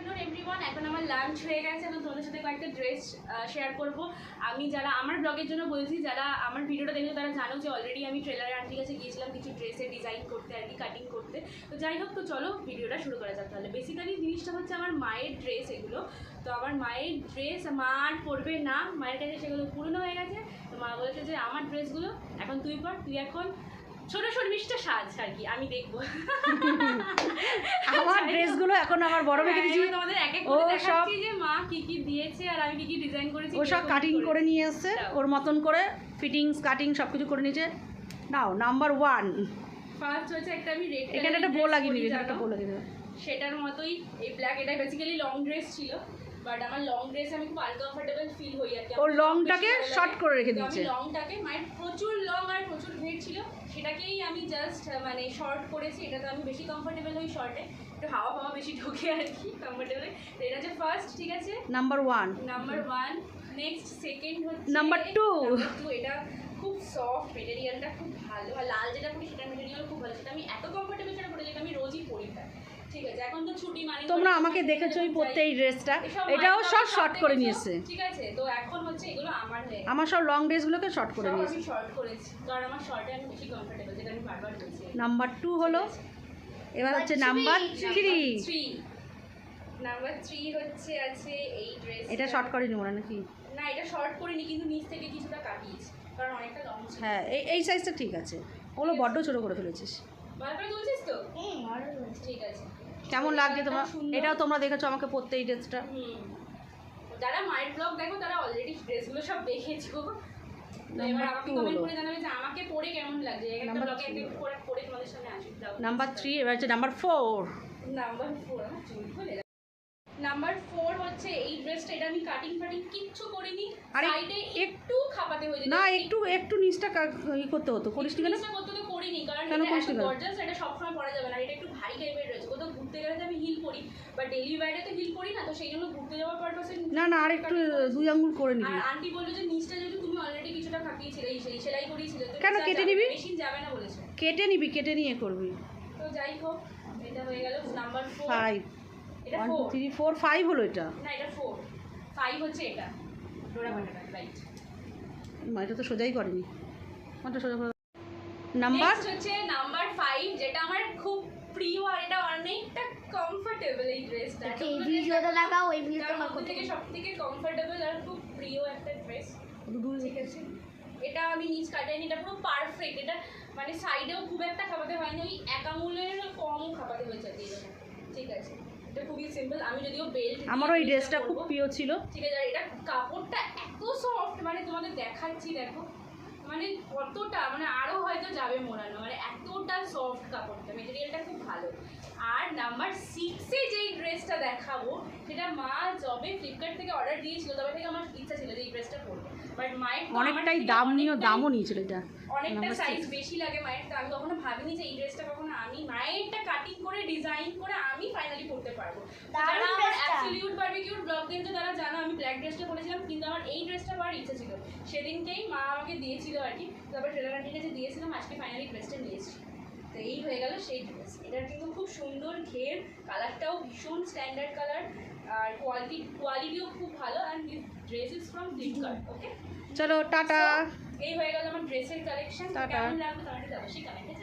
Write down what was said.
Afternoon everyone এখন আমার lunch হয়ে গেছে, তো তোমাদের সাথে কয়েকটা ড্রেস শেয়ার করব। আমি যারা আমার ব্লগের জন্য বলছি, যারা আমার ভিডিওটা দেখে তারা জানো যে অলরেডি আমি ট্রেলারে আন্টির কাছে গিয়েছিলাম কিছু ড্রেসের ডিজাইন করতে আর কি কাটিং করতে। তো যাই হোক, তো চলো ভিডিওটা শুরু করা যাক তাহলে। বেসিক্যালি জিনিসটা হচ্ছে আমার মায়ের ড্রেস এগুলো। তো আমার মায়ের ড্রেস মা আর পরবে না। মায়ের কাছে সেগুলো পুরনো হয়ে গেছে। তো মা বলেছে যে, আমার ড্রেসগুলো এখন তুই পর, তুই এখন ছোট শর্মিষ্ঠা সাজ আর কি আমি দেখব। আমার ড্রেসগুলো এখন আমার বড় মেয়েকে দিয়েছি। হ্যাঁ, তোমাদের এক এক করে দেখাচ্ছি যে মা কি কি দিয়েছে আর আমি কি কি ডিজাইন করেছি ও সব কাটিং করে। নিয়ে এসছে। ওর মতন করে ফিটিংস কাটিং সব কিছু করে নিয়েছে। নাও নাম্বার ওয়ান ফার্স্ট হচ্ছে একটা আমি রেড এখানে একটা বো লাগিয়ে নিবি এখানে একটা বো লাগিয়ে সেটার মতোই এই ব্ল্যাক এটা বেসিক্যালি লং ড্রেস ছিল। বাট আমার লং ড্রেস আমি খুব আনকমফোর্টেবল ফিল হই আর কি। ও লংটাকে শর্ট করে রেখে দিয়েছে। লংটাকে মায়ের প্রচুর লং আর প্রচুর ঘের ছিল সেটাকেই আমি জাস্ট মানে শর্ট করেছি। এটা তো আমি বেশি কমফোর্টেবল হই শর্টে একটু হাওয়া ফাওয়া বেশি ঢোকে আর কি কমফোর্টেবল এটা হচ্ছে ফার্স্ট ঠিক আছে? Number one number one next second হচ্ছে two. Number এটা খুব সফট মেটেরিয়ালটা খুব ভালো। আর লাল যেটা পরি সেটার মেটেরিয়াল খুব ভালো। সেটা আমি এত কমফোর্টেবল সেটা পরে যেটা আমি রোজই পরি তাই। ঠিক আছে এখন তো ছুটি মানে তোমরা আমাকে দেখেছোই পরতে এই ড্রেসটা। এটাও সব শর্ট করে নিয়েছে। ঠিক আছে তো এখন হচ্ছে এগুলো আমার হয়ে আমার সব লং ড্রেসগুলোকে শর্ট করে নিয়েছে। আমি শর্ট করেছি। কারণ আমার শর্টে আমি বেশি কমফোর্টেবল যেটা আমি বারবার বলছি। নাম্বার টু হলো এবার হচ্ছে number three three number three হচ্ছে আছে এই ড্রেস এটা শর্ট করে নিব না নাকি? না এটা শর্ট করিনি কিন্তু নিচ থেকে কিছুটা কাটিয়েছি। কারণ অনেকটা লং হ্যাঁ এই এই সাইজটা ঠিক আছে। ওগুলো বড্ড ছোটো করে ফেলেছিস। তুলছিস তো? ঠিক আছে। কেমন লাগছে তোমার। এটাও তোমরা দেখেছ আমাকে পরতে এই ড্রেসটা যারা মায়ের ব্লগ দেখো তারা অলরেডি ড্রেসগুলো সব দেখেছ। নাম্বার থ্রি এবার হচ্ছে number four number four number four হচ্ছে এই ড্রেসটা এটা আমি কাটিং ফাটিং কিচ্ছু করিনি। সাইডে একটু খাপাতে হয়ে না একটু একটু নিচটা ই করতে হতো। করিস নি করতে তো করিনি। কারণ এটা গর্জাস সবসময় পরা যাবে না। এটা একটু ভারী টাইপের কোথাও ঘুরতে গেলে তো আমি হিল পরি বা ডেলি বাইরে তো হিল পরি না তো সেই জন্য ঘুরতে যাওয়ার পারপাসে না না আর একটু দুই আঙ্গুল করে আর আন্টি বলল যে নিচটা যদি তুমি অলরেডি কিছুটা খাপিয়েছিলে সেই সেলাই করিয়েছিলে কেন কেটে নিবি? মেশিন যাবে না বলেছে। কেটে নিবি কেটে নিয়ে করবি। তো যাই হোক এটা হয়ে গেল নাম্বার ফোর ফাইভ এটা one two four three four five হলো এটা। না এটা ফোর ফাইভ হচ্ছে এটা। ডোরা বাটাটা রাইট মা, এটা তো সোজাই করেনি। মাত্র সোজা নাম্বার হচ্ছে নাম্বার ফাইভ যেটা আমার খুব প্রিয় আর এটা অনেকটা কমফোর্টেবল এই ড্রেসটা এই ভিডিওটা লাগাও এই ভিডিওটা আমার মধ্যে থেকে সব থেকে কমফোর্টেবল আর খুব প্রিয় একটা ড্রেস ঠিক আছে? এটা আমি নিচ কাটাইনি এটা পুরো পারফেক্ট এটা মানে সাইডেও খুব একটা খাপাতে হয়নি ওই এক আঙুলের কমও খাপাতে হয়েছে এরকম। ঠিক আছে? এটা খুবই সিম্পল আমি যদিও বেল্ট আমার ওই ড্রেসটা খুব প্রিয় ছিল। ঠিক আছে? এটা কাপড়টা এত সফট মানে তোমাদের দেখাচ্ছি দেখো। মানে কতটা মানে আরও হয়তো যাবে মোড়ানো। মানে এতটা সফট কাপড়টা খুব ভালো। আর নাম্বার সিক্সে যেই ড্রেসটা দেখাবো সেটা মা যবে ফ্লিপকার্ট থেকে অর্ডার দিয়েছিল তবে থেকে আমার ইচ্ছা ছিল যে এই ড্রেসটা পরবো। বাট মায়ের অনেকটাই দাম নিয়েও দামও নিয়েছিল এটা। অনেকটা সাইজ বেশি লাগে মায়ের তো আমি কখনো ভাবিনি যে এই ড্রেসটা কখনো আমি মায়েরটা কাটিং করে ডিজাইন করে আমি ফাইনালি পরতে পারব। যারা আমার। অ্যাবসলিউট বারবিকিউর ব্লগ দেখছ তারা জানো আমি ব্ল্যাক ড্রেসটা পরেছিলাম কিন্তু আমার এই ড্রেসটা পরার ইচ্ছা ছিল। সেদিনকেই মা আমাকে দিয়েছিল আর কি তারপর ট্রেলার আন্টির কাছে দিয়েছিলাম আজকে ফাইনালি ড্রেসটা নিয়েছি তো এই হয়ে গেল সেই ড্রেস এটার কিন্তু খুব সুন্দর ঘের কালারটাও ভীষণ স্ট্যান্ডার্ড কালার আর কোয়ালিটি কোয়ালিটিও খুব ভালো and dress is from Flipkart okay চলো টাটা। এই হয়ে গেল আমার ড্রেসের কালেকশন। কেমন লাগল তোমার অবশ্যই কমেন্টে